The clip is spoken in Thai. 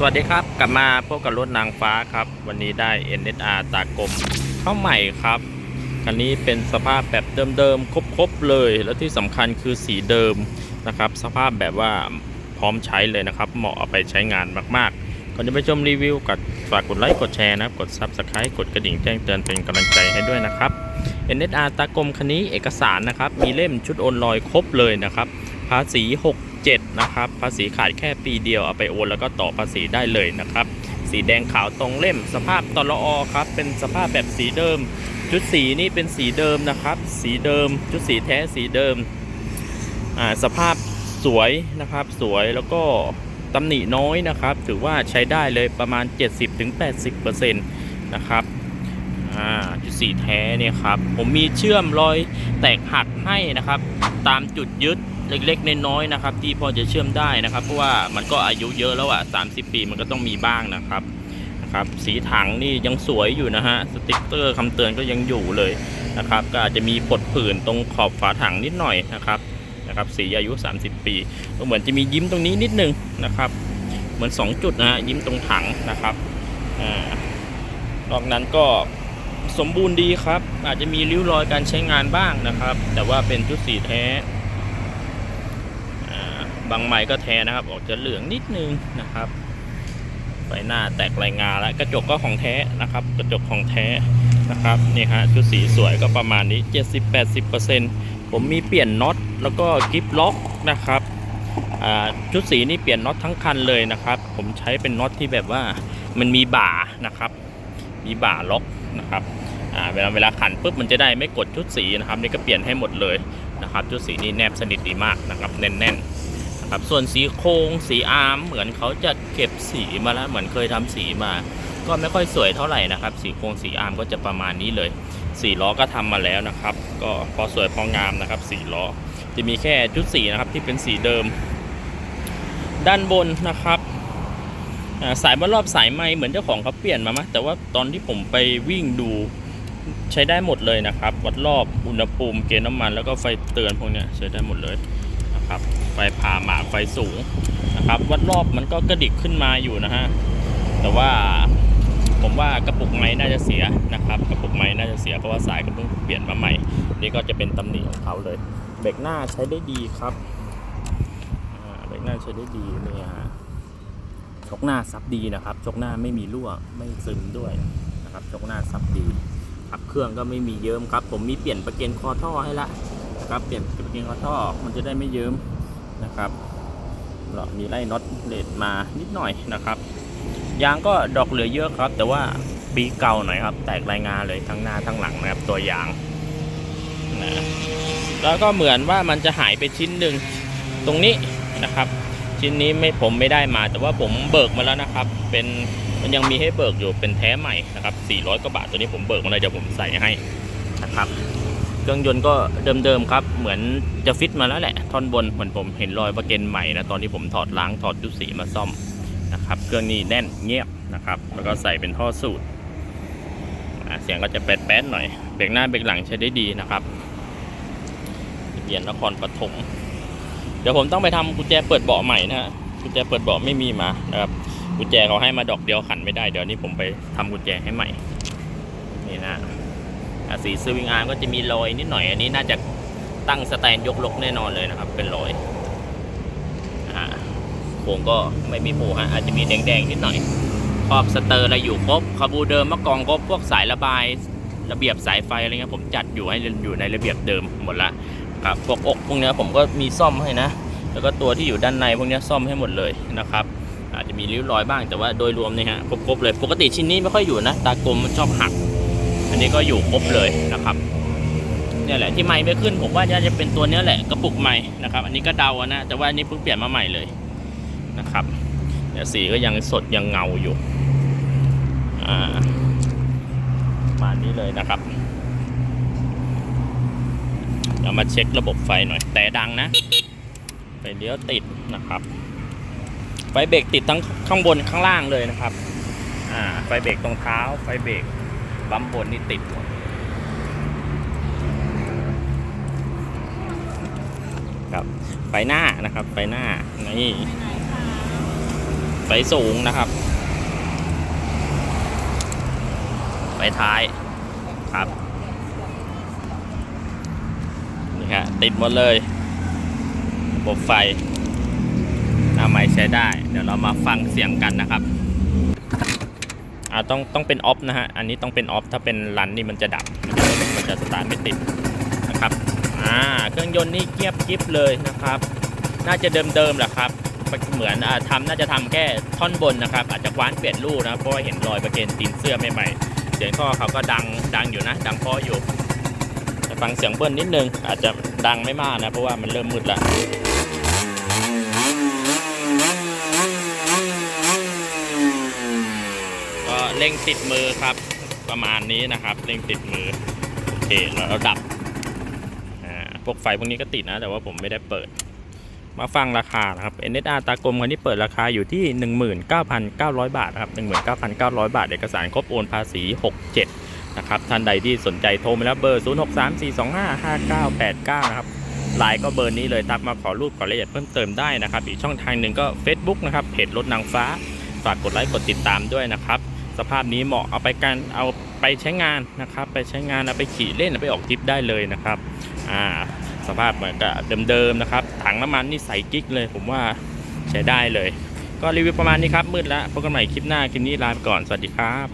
สวัสดีครับ กลับมาพบกับรถนางฟ้าครับ วันนี้ได้ NSR ตากลมเข้าใหม่ครับคันนี้เป็นสภาพแบบเดิมๆครบๆเลย แล้วที่สำคัญคือสีเดิมนะครับ สภาพแบบว่าพร้อมใช้เลยนะครับ เหมาะเอาไปใช้งานมากๆก่อนจะไปชมรีวิวกดฝากกดไลค์กดแชร์นะครับกด Subscribe กดกระดิ่งแจ้งเตือนเป็นกำลังใจให้ด้วยนะครับ NSR ตากลมคันนี้เอกสารนะครับ มีเล่มชุดโอนลอยครบเลยนะครับ ภาษี 7 นะครับ ภาษีขาดแค่ปีเดียวเอาไปโอนแล้วก็ต่อภาษีได้เลยนะครับ สีแดงขาวตรงเล่ม สภาพตลออครับ เป็นสภาพแบบสีเดิมชุดสีนี่เป็นสีเดิมนะครับ สีเดิมชุดสีแท้สีเดิม อ่า สภาพสวยนะครับ สวยแล้วก็ตำหนิน้อยนะครับ ถือว่าใช้ได้เลยประมาณ 70-80%นะครับจุดสีแท้เนี่ยครับ ผมมีเชื่อมรอยแตกหักให้นะครับ ตามจุดยึด เล็กๆน้อยๆนะครับ ที่พอจะเชื่อมได้นะครับ เพราะว่ามันก็อายุเยอะแล้วอะ30 ปีมันก็ต้องมีบ้างนะครับนะครับ สีถังนี่ยังสวยอยู่นะฮะสติกเกอร์คำเตือนก็ยังอยู่เลยนะครับ ก็อาจจะมีผดผื่นตรงขอบฝาถังนิดหน่อยนะครับนะครับสีอายุ 30 ปีก็เหมือนจะมียิ้มตรงนี้นิดนึงนะครับ เหมือน 2 จุดนะฮะยิ้มตรงถังนะครับอ่านอกนั้นก็สมบูรณ์ดีครับ อาจจะมีริ้วรอยการใช้งานบ้างนะครับ แต่ว่าเป็นชุดสีแท้ บางใหม่ก็แท้นะครับ ออกจะเหลืองนิดนึงนะครับไฟหน้าแตกลายงาแล้วกระจกก็ของแท้นะครับ กระจกของแท้นะครับนี่ฮะชุดสีสวยก็ประมาณนี้ 70-80%ผมมีเปลี่ยนน็อตแล้วก็กิฟล็อกนะครับอ่าชุดสีนี่เปลี่ยนน็อตทั้งคันเลยนะครับ ผมใช้เป็นน็อตที่แบบว่ามันมีบ่านะครับ มีบ่าล็อกนะครับอ่าเวลาเวลาขันปุ๊บมันจะได้ไม่กดชุดสีนะครับ นี่ก็เปลี่ยนให้หมดเลยนะครับ ชุดสีนี่แนบสนิทดีมากนะครับแน่นๆ ครับส่วนสีโครงสีอาร์มเหมือนเขาจะเก็บสีมาแล้วเหมือนเคยทำสีมา ก็ไม่ค่อยสวยเท่าไหร่นะครับ สีโครงสีอาร์มก็จะประมาณนี้เลยสีล้อก็ทำมาแล้วนะครับ ก็พอสวยพองามนะครับสีล้อจะมีแค่ชุดสีนะครับที่เป็นสีเดิม ด้านบนนะครับสายมารอบสายไม้เหมือนเจ้าของเขาเปลี่ยนมามะแต่ว่าตอนที่ผมไปวิ่งดูใช้ได้หมดเลยนะครับ วัดรอบอุณหภูมิเกณฑ์น้ำมันแล้วก็ไฟเตือนพวกนี้ใช้ได้หมดเลยนะครับ ฟพาหมากไฟสูงนะครับ วัดรอบมันก็กระดิกขึ้นมาอยู่นะฮะ แต่ว่าผมว่ากระปุกไม้น่าจะเสียนะครับ กระปุกไม้น่าจะเสียเพราะว่าสายก็เพิ่งเปลี่ยนมาใหม่ นี่ก็จะเป็นตำหนิของเขาเลย เบรกหน้าใช้ได้ดีครับเบรกหน้าใช้ได้ดีเนี่ยฮะชกหน้าซับดีนะครับชกหน้าไม่มีรั่วไม่ซึมด้วยนะครับชกหน้าซับดีขับเครื่องก็ไม่มีเยิ้มครับ ผมมีเปลี่ยนประเกนคอท่อให้ละนะครับเปลี่ยนประเกนคอท่อมันจะได้ไม่เยิ้ม นะครับเรามีไล่น็อตเลดมานิดหน่อยนะครับยางก็ดอกเหลือเยอะครับ แต่ว่าปีเก่าหน่อยครับ แตกรายงานเลยทั้งหน้าทั้งหลังนะครับตัวยางนะแล้วก็เหมือนว่ามันจะหายไปชิ้นหนึ่งตรงนี้นะครับ ชิ้นนี้ไม่ผมไม่ได้มา แต่ว่าผมเบิกมาแล้วนะครับ เป็นมันยังมีให้เบิกอยู่เป็นแท้ใหม่นะครับ400กว่าบาทตัวนี้ผมเบิกมาเลยเดี๋ยวผมใส่ให้นะครับ เครื่องยนต์ก็เดิมๆครับ เหมือนจะฟิตมาแล้วแหละ ท่อนบนเหมือนผมเห็นรอยประเกนใหม่นะ ตอนที่ผมถอดล้างถอดจุดสีมาซ่อมนะครับ เครื่องนี้แน่นเงียบนะครับ แล้วก็ใส่เป็นท่อสูตร เสียงก็จะแป๊ดๆหน่อย เบรกหน้าเบรกหลังใช้ได้ดีนะครับเบียนนครปฐม เดี๋ยวผมต้องไปทำกุญแจเปิดเบาะใหม่นะฮะ กุญแจเปิดเบาะไม่มีมานะครับ กุญแจเขาให้มาดอกเดียวขันไม่ได้ เดี๋ยวนี้ผมไปทำกุญแจให้ใหม่ นี่นะ สีสวิงอาร์มก็จะมีรอยนิดหน่อย อันนี้น่าจะตั้งสแตนยกลกแน่นอนเลยนะครับ เป็นรอยโครงก็ไม่มีโผฮะอาจจะมีแดงๆนิดหน่อยขอบสเตอร์อะไรอยู่ครบคาบูเดิมมะกองครบพวกสายระบายระเบียบสายไฟอะไรเงี้ยผมจัดอยู่ให้อยู่ในระเบียบเดิมหมดละครับพวกอกพวกเนี้ยผมก็มีซ่อมให้นะ แล้วก็ตัวที่อยู่ด้านในพวกเนี้ยซ่อมให้หมดเลยนะครับ อาจจะมีริ้วรอยบ้างแต่ว่าโดยรวมเนี่ยฮะครบๆเลย ปกติชิ้นนี้ไม่ค่อยอยู่นะ ตากลมมันชอบหัก อันนี้ก็อยู่ครบเลยนะครับเนี่ยแหละที่ไม่ไม่ขึ้นผมว่าน่าจะเป็นตัวเนี้ยแหละกระปุกใหม่นะครับ อันนี้ก็เดาอะนะ แต่ว่าอันนี้เพิ่งเปลี่ยนมาใหม่เลยนะครับเนี่ยสีก็ยังสดยังเงาอยู่อ่ามานี้เลยนะครับเรามาเช็คระบบไฟหน่อย แต่ดังนะไฟเลี้ยวติดนะครับ ไฟเบรกติดทั้งข้างบนข้างล่างเลยนะครับ อ่า ไฟเบรกตรงเท้า ไฟเบรก บัมบนนี่ติดหมดครับไฟหน้านะครับไฟหน้านี่ไฟสูงนะครับไฟท้ายครับนี่ฮะติดหมดเลยระบบไฟหน้าไม้ใช้ได้ เดี๋ยวเรามาฟังเสียงกันนะครับาต้องต้องเป็นออฟนะฮะ อันนี้ต้องเป็นออฟถ้าเป็นรันนี่มันจะดับ มันจะสตาร์ทไม่ติดนะครับ อ่า เครื่องยนต์นี่เกียบกิฟเลยนะครับ น่าจะเดิมๆแหละครับ เหมือนอาทำน่าจะทำแค่ท่อนบนนะครับ อาจจะคว้านเปลี่ยนรูนะ เพราะว่าเห็นรอยประเกนตีนเสื้อใหม่ๆเสียงท่อเขาก็ดังดังอยู่นะ ดังเพออยู่ฟังเสียงเบิ้ลนิดนึงอาจจะดังไม่มากนะ เพราะว่ามันเริ่มมืดแล้วก็ เร่งติดมือครับ ประมาณนี้นะครับเร่งติดมือโอเคแล้วเราดับอ่าพวกไฟพวกนี้ก็ติดนะ แต่ว่าผมไม่ได้เปิด มาฟังราคานะครับ NSR ตากลมคันนี้เปิดราคาอยู่ที่ 19,900 บาทนะครับ19,900 บาท เอกสารครบโอนภาษี 67 นะครับท่านใดที่สนใจโทรมาแล้วเบอร์ 0634255989 นะครับไลน์ก็เบอร์นี้เลยทักมาขอรูปขอรายละเอียดเพิ่มเติมได้นะครับ อีกช่องทางหนึ่งก็ Facebook นะครับเพจรถนางฟ้า ฝากกดไลค์กดติดตามด้วยนะครับ สภาพนี้เหมาะเอาไปการเอาไปใช้งานนะครับ ไปใช้งานเอาไปขี่เล่นเอาไปออกทริปได้เลยนะครับอ่าสภาพเหมือนกับเดิมๆนะครับถังน้ำมันนี่ใสกิ๊กเลย ผมว่าใช้ได้เลย ก็รีวิวประมาณนี้ครับมืดแล้วพบกันใหม่คลิปหน้าคลิปนี้ลาไปก่อนสวัสดีครับ